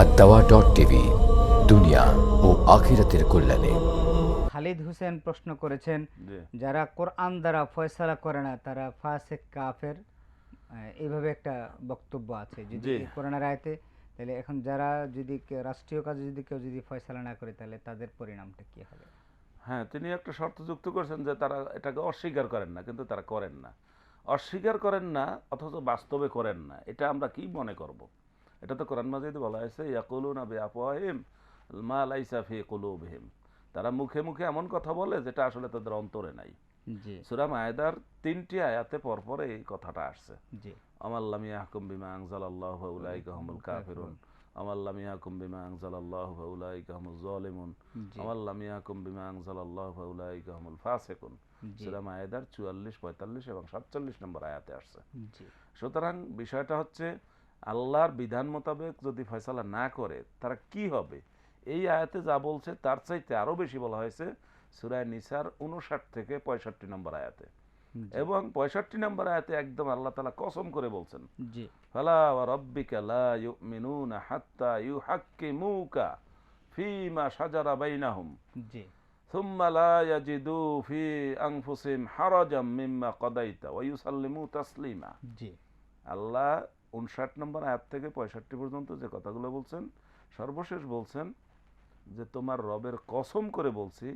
আর দাওয়া dot TV দুনিয়া ও আখিরাতের কল্যাণে। খালিদ হোসেন প্রশ্ন করেছেন যারা কোরআন দ্বারা ফয়সালা করে না তারা ফাসেক কাফের এইভাবে একটা বক্তব্য আছে। যদি কোরআনের আয়তে তাহলে এখন যারা যদি রাষ্ট্রীয় কাজে যদি কেউ যদি ফয়সালা না করে তাহলে তাদের পরিণামটা কি হবে? হ্যাঁ তিনি একটা শর্ত যুক্ত করেছেন যে তারা এটাকে অস্বীকার করেন না কিন্তু তারা করেন না। অস্বীকার করেন না অথচ বাস্তবে করেন না। এটা আমরা কি মনে করব? এটা তো কোরআন মাজিদে বলা হয়েছে ইয়াকুলুনা বিআফওয়াহিম মা লাইসা ফি কুলুবিহিম। তারা মুখে মুখে এমন কথা বলে যেটা আসলে তাদের অন্তরে নাই। জি। সূরা মায়দার তিনটি আয়াতে পরপর এই কথাটা আসছে। জি। আমাল্লাম ইয়াহকুম বিমা আনজালাল্লাহু ফাউলাইকা হুমুল কাফিরুন। আমাল্লাম ইয়াহকুম বিমা আনজালাল্লাহু ফাউলাইকা হুমুজ জালিমুন। জি। আমাল্লাম ইয়াহকুম বিমা আনজালাল্লাহু ফাউলাইকা হুমুল ফাসিকুন। জি। সূরা মায়েদার 44 45 এবং 47 নম্বর আয়াতে আসছে। জি। সুতরাং বিষয়টা হচ্ছে আল্লাহর বিধান মোতাবেক যদি ফয়সালা না করে তারা কি হবে? এই আয়াতে যা বলছে তার চাইতে আরও বেশি বলা হয়েছে সুরায় নিসার 59 থেকে 65 নম্বর আয়াতে। এবং 65 নম্বর আয়াতে একদম আল্লাহ তালা কসম করে বলছেন জি। ফালা রাব্বিকা লা ইউমিনুনা হাত্তা ইউহাক্কিমুকা ফীমা বাইনাহুম জি। সুম্মা লা ইয়াজিদু ফি আনফুসিহিম হারাজাম মিম্মা কাদাইতা ওয়া ইউসাল্লিমু তাসলিমা। জি। আল্লাহ 59 নম্বর আয়াত থেকে 65 পর্যন্ত যে কথাগুলো বলছেন, সর্বশেষ বলছেন যে তোমার রবের কসম করে বলছি,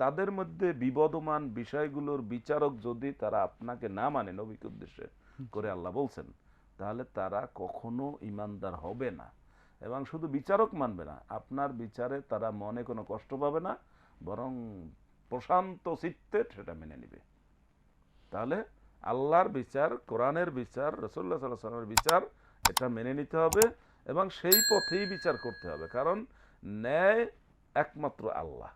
তাদের মধ্যে বিবদমান বিষয়গুলোর বিচারক যদি তারা আপনাকে না মানে নবীকে উদ্দেশ্যে করে আল্লাহ বলছেন, তাহলে তারা কখনো ইমানদার হবে না এবং শুধু বিচারক মানবে না, আপনার বিচারে তারা মনে কোনো কষ্ট পাবে না, বরং প্রশান্ত চিত্তে সেটা মেনে নেবে। তাহলে আল্লাহর বিচার কোরআনের বিচার রসুল্লাহ সাল্লাহ সাল্লামের বিচার এটা মেনে নিতে হবে এবং সেই পথেই বিচার করতে হবে। কারণ ন্যায় একমাত্র আল্লাহ।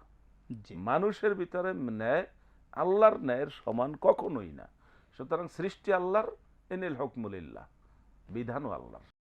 মানুষের ভিতরে ন্যায় আল্লাহর ন্যায়ের সমান কখনোই না। সুতরাং সৃষ্টি আল্লাহর এনিল হকমুলিল্লাহ। বিধানও আল্লাহর।